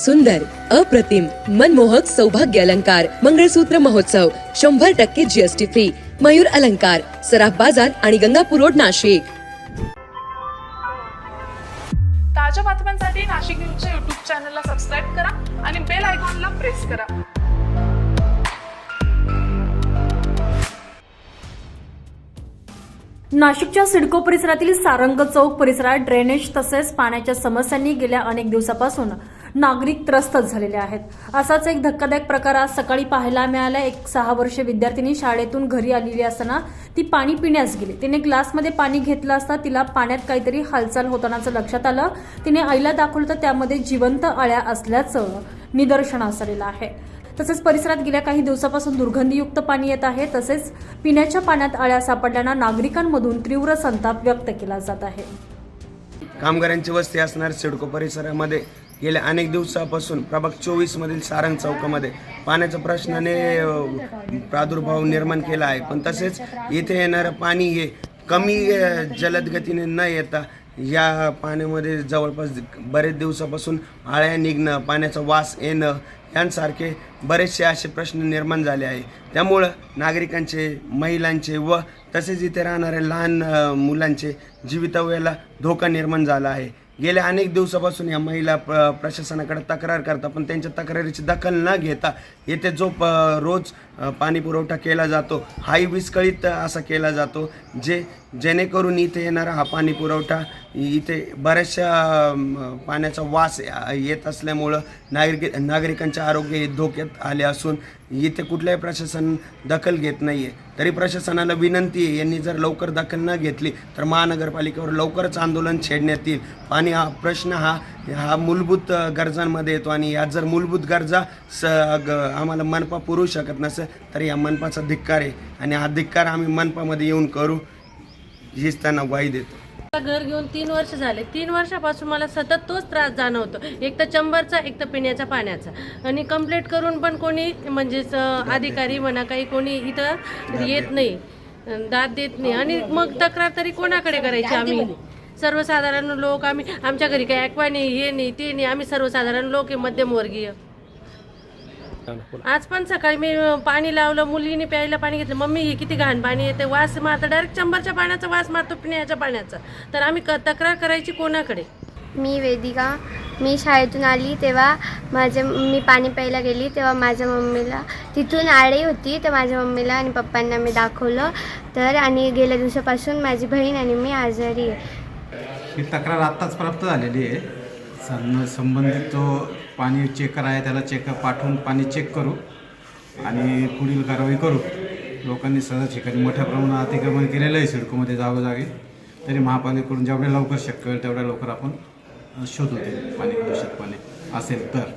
सुंदर अप्रतिम मनमोहक सौभाग्य अलंकार मंगळसूत्र महोत्सव शंभर टक्के जीएसटी फ्री मयूर अलंकार सराफ बाजार आणि गंगापूर रोड नाशिक. ताज्या बातम्यांसाठी नाशिक न्यूजच्या युट्यूब चॅनलला सबस्क्राईब करा आणि बेल आयकॉनला प्रेस करा. नाशिकच्या सिडको परिसरातील सारंग चौक परिसरात ड्रेनेज तसेच पाण्याच्या समस्यांनी गेल्या अनेक दिवसापासून नागरिक त्रस्त झालेले आहेत. असाच एक धक्कादायक प्रकार आज सकाळी पाहायला मिळाला एक सहा वर्षीय विद्यार्थिनी शाळेतून घरी आलेली असताना ती पाणी पिण्यास गेली. तिने ग्लासमध्ये पाणी घेतलं असता तिला पाण्यात काहीतरी हालचाल होतानाचं लक्षात आलं. तिने आईला दाखवलं तर त्यामध्ये जिवंत अळ्या असल्याचं निदर्शनास आलेलं आहे. तसेच परिसरात गेल्या काही दिवसापासून दुर्गंधीयुक्त पाणी येत आहे. तसेच पिण्याच्या पाण्यात आळ्या सापडल्यानं नागरिकांमधून तीव्र संताप व्यक्त केला जात आहे. कामगारांची वस्ती असणाऱ्या सिडको परिसरामध्ये. गेल्या अनेक दिवसापासून प्रभाग चोवीसमधील सारंग चौकामध्ये पाण्याच्या प्रश्नाने प्रादुर्भाव निर्माण केला आहे. पण तसेच इथे येणारं पाणी हे कमी जलद गतीने न येता या पाण्यामध्ये जवळपास बरेच दिवसापासून आळ्या निघणं पाण्याचा वास येणं यांसारखे बरेचसे असे प्रश्न निर्माण झाले आहे. त्यामुळं नागरिकांचे महिलांचे व तसेच इथे राहणाऱ्या लहान मुलांचे जीवितव्याला धोका निर्माण झाला आहे. गेल्या अनेक दिवसापासून या महिला प्र प्रशासनाकडे तक्रार करतात पण त्यांच्या तक्रारीची दखल न घेता येथे जो प रोज पाणीपुरवठा पाणी पुरवठा केला जातो हाही विस्कळीत असा केला जातो जे जेणेकरून इथे येणारा हा पाणी पुरवठा इथे बऱ्याचशा पाण्याचा वास येत असल्यामुळं नागरिक नागरिकांचे आरोग्य हे धोक्यात आले असून इथे कुठल्याही प्रशासन दखल घेत नाही आहे तरी प्रशासनाला विनंती आहे यांनी जर लवकर दखल न घेतली तर महानगरपालिकेवर लवकरच आंदोलन छेडण्यात येईल. पाणी हा प्रश्न हा हा मूलभूत गरजांमध्ये येतो आणि या जर मूलभूत गरजा स ग आम्हाला मनपा पुरवू शकत नसेल तर या मनपाचा धिक्कार आहे. आणि हा धिक्कार आम्ही मनपामध्ये येऊन करू हीच त्यांना ग्वाही देतो. घर घेऊन तीन वर्ष झाले. तीन वर्षापासून मला सतत तोच त्रास जाणवतो. एक तर चंबरचा एक तर पिण्याच्या पाण्याचा. आणि कंप्लेंट करून पण कोणी म्हणजेच अधिकारी म्हणा काही कोणी इथं येत नाही. दाद देत नाही. आणि मग तक्रार तरी कोणाकडे करायची आम्ही? सर्वसाधारण लोक आम्ही आमच्या घरी काही ॲक्वा नाही हे नाही ते नाही. आम्ही सर्वसाधारण लोक आहे मध्यमवर्गीय. आज पण सकाळी मी पाणी लावलं मुलीने प्यायला पाणी घेतलं. मम्मी हे किती घाण पाणी येते वास मारतं. डायरेक्ट चंबरच्या पाण्याचा वास मारतो पिण्याच्या पाण्याचा. तर आम्ही क तक्रार करायची कोणाकडे? मी वेदिका. मी शाळेतून आली तेव्हा माझ्या मी पाणी प्यायला गेली तेव्हा माझ्या मम्मीला. तिथून आळी होती तर माझ्या मम्मीला आणि पप्पांना मी दाखवलं. तर आणि गेल्या दिवसापासून माझी बहीण आणि मी आजारी आहे. ही तक्रार आत्ताच प्राप्त झालेली आहे. संबंधित जो पाणी चेकर आहे त्याला चेकर पाठवून पाणी चेक करू आणि पुढील कारवाई करू. लोकांनी सदर ठिकाणी मोठ्या प्रमाणात अतिक्रमण केलेलं आहे सिडकोमध्ये जागोजागी. तरी महापालिकेकडून जेवढ्या लवकर शक्य होईल तेवढ्या लवकर आपण शोधू ते पाणी दूषित पाणी असेल तर.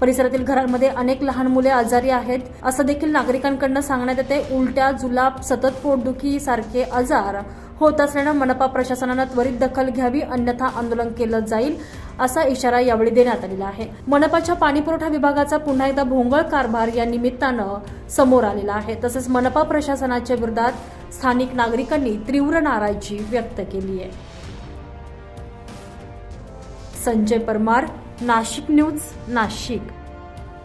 परिसरातील घरांमध्ये अनेक लहान मुले आजारी आहेत असं देखील नागरिकांकडनं सांगण्यात येते. उलट्या जुलाब सतत पोटदुखी सारखे आजार होत असल्यानं मनपा प्रशासनानं त्वरित दखल घ्यावी अन्यथा आंदोलन केलं जाईल. असा इशारा यावेळी देण्यात आलेला आहे. मनपाच्या पाणीपुरवठा विभागाचा पुन्हा एकदा भोंगळ कारभार या निमित्तानं समोर आलेला आहे. तसंच मनपा प्रशासनाच्या विरोधात स्थानिक नागरिकांनी तीव्र नाराजी व्यक्त केली आहे. संजय परमार नाशिक न्यूज नाशिक.